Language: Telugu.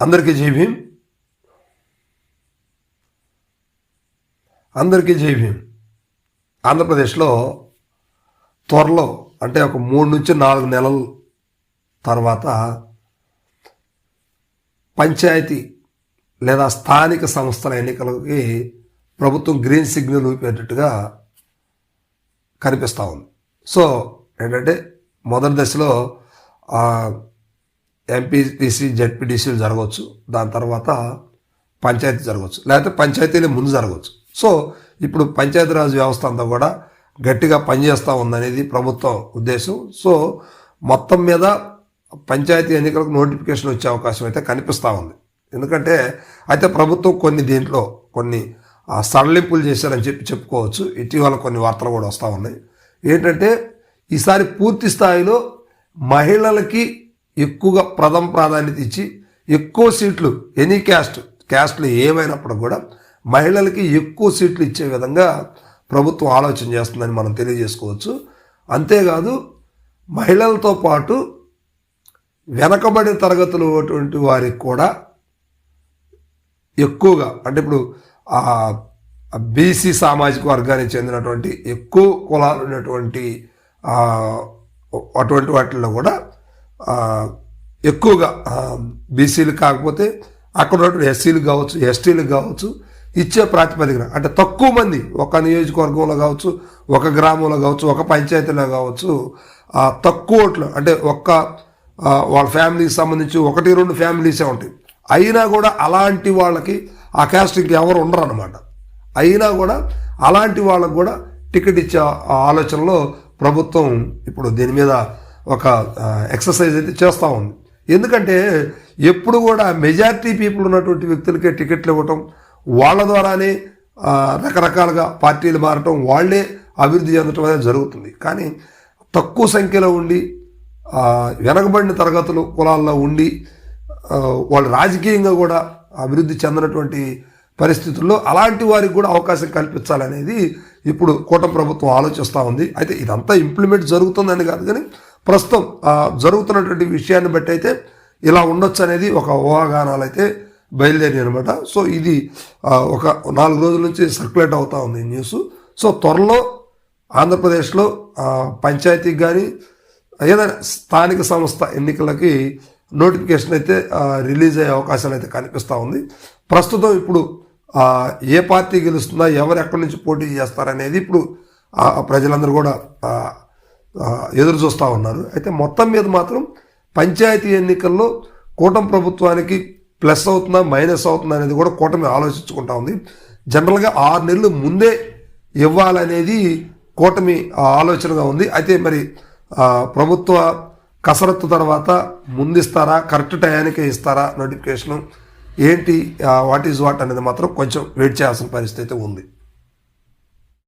అందరికీ జై భీమ్. అందరికీ జై భీమ్. ఆంధ్రప్రదేశ్లో త్వరలో అంటే ఒక మూడు నుంచి నాలుగు నెలల తర్వాత పంచాయతీ లేదా స్థానిక సంస్థల ఎన్నికలకి ప్రభుత్వం గ్రీన్ సిగ్నల్ ఊపేటట్టుగా కనిపిస్తూ ఉంది. సో ఏంటంటే మొదటి దశలో ఎంపీటీసీ జడ్పీటీసీలు జరగవచ్చు. దాని తర్వాత పంచాయతీ జరగవచ్చు. లేకపోతే పంచాయతీలే ముందు జరగవచ్చు. సో ఇప్పుడు పంచాయతీరాజ్ వ్యవస్థ అంతా కూడా గట్టిగా పనిచేస్తూ ఉందనేది ప్రభుత్వం ఉద్దేశం. సో మొత్తం మీద పంచాయతీ ఎన్నికలకు నోటిఫికేషన్ వచ్చే అవకాశం అయితే కనిపిస్తూ ఉంది. ఎందుకంటే అయితే ప్రభుత్వం కొన్ని దీంట్లో కొన్ని సడలింపులు చేశారని చెప్పి చెప్పుకోవచ్చు. ఇటీవల కొన్ని వార్తలు కూడా వస్తూ ఉన్నాయి. ఏంటంటే ఈసారి పూర్తి స్థాయిలో మహిళలకి ఎక్కువగా ప్రథమ ప్రాధాన్యత ఇచ్చి ఎక్కువ సీట్లు ఎనీ క్యాస్ట్ క్యాస్ట్లు ఏమైనప్పుడు కూడా మహిళలకి ఎక్కువ సీట్లు ఇచ్చే విధంగా ప్రభుత్వం ఆలోచన చేస్తుందని మనం తెలియజేసుకోవచ్చు. అంతేకాదు మహిళలతో పాటు వెనకబడిన తరగతులు అటువంటి వారికి కూడా ఎక్కువగా అంటే ఇప్పుడు బీసీ సామాజిక వర్గానికి చెందినటువంటి ఎక్కువ కులాలు ఉన్నటువంటి అటువంటి వాటిల్లో కూడా ఎక్కువగా బీసీలు కాకపోతే అక్కడ ఉన్నటువంటి ఎస్సీలు కావచ్చు ఎస్టీలు కావచ్చు ఇచ్చే ప్రాతిపదికన అంటే తక్కువ మంది ఒక నియోజకవర్గంలో కావచ్చు ఒక గ్రామంలో కావచ్చు ఒక పంచాయతీలో కావచ్చు తక్కువ ఓట్లు అంటే ఒక్క వాళ్ళ ఫ్యామిలీకి సంబంధించి ఒకటి రెండు ఫ్యామిలీసే ఉంటాయి. అయినా కూడా అలాంటి వాళ్ళకి ఆ క్యాస్ట్ ఇంకెవరు ఉండరు అనమాట అయినా కూడా అలాంటి వాళ్ళకు కూడా టికెట్ ఇచ్చే ఆ ఆలోచనలో ప్రభుత్వం ఇప్పుడు దీని మీద ఒక ఎక్సర్సైజ్ అయితే చేస్తూ ఉంది. ఎందుకంటే ఎప్పుడు కూడా మెజారిటీ పీపుల్ ఉన్నటువంటి వ్యక్తులకే టికెట్లు ఇవ్వటం వాళ్ళ ద్వారానే రకరకాలుగా పార్టీలు మారటం వాళ్ళే అభివృద్ధి చెందటం అనేది జరుగుతుంది. కానీ తక్కువ సంఖ్యలో ఉండి వెనకబడిన తరగతులు కులాల్లో ఉండి వాళ్ళు రాజకీయంగా కూడా అభివృద్ధి చెందినటువంటి పరిస్థితుల్లో అలాంటి వారికి కూడా అవకాశం కల్పించాలనేది ఇప్పుడు కూటమి ప్రభుత్వం ఆలోచిస్తూ ఉంది. అయితే ఇదంతా ఇంప్లిమెంట్ జరుగుతుందని కాదు కానీ ప్రస్తుతం జరుగుతున్నటువంటి విషయాన్ని బట్టి అయితే ఇలా ఉండొచ్చు అనేది ఒక ఊహాగానాలు అయితే బయలుదేరి అనమాట సో ఇది ఒక నాలుగు రోజుల నుంచి సర్క్యులేట్ అవుతూ ఉంది ఈ న్యూస్. సో త్వరలో ఆంధ్రప్రదేశ్లో పంచాయతీకి కానీ ఏదైనా స్థానిక సంస్థ ఎన్నికలకి నోటిఫికేషన్ అయితే రిలీజ్ అయ్యే అవకాశాలు అయితే కనిపిస్తూ ఉంది. ప్రస్తుతం ఇప్పుడు ఏ పార్టీ గెలుస్తుందా ఎవరు ఎక్కడి నుంచి పోటీ చేస్తారనేది ఇప్పుడు ప్రజలందరూ కూడా ఎదురు చూస్తూ ఉన్నారు. అయితే మొత్తం మీద మాత్రం పంచాయతీ ఎన్నికల్లో కూటమి ప్రభుత్వానికి ప్లస్ అవుతుందా మైనస్ అవుతుందా అనేది కూడా కూటమి ఆలోచించుకుంటా ఉంది. జనరల్గా ఆరు నెలలు ముందే ఇవ్వాలనేది కూటమి ఆలోచనగా ఉంది. అయితే మరి ప్రభుత్వ కసరత్తు తర్వాత ముందిస్తారా కరెక్ట్ టయానికే ఇస్తారా నోటిఫికేషన్? ఏంటి వాట్ ఈజ్ వాట్ అనేది మాత్రం కొంచెం వెయిట్ చేయాల్సిన పరిస్థితి ఉంది.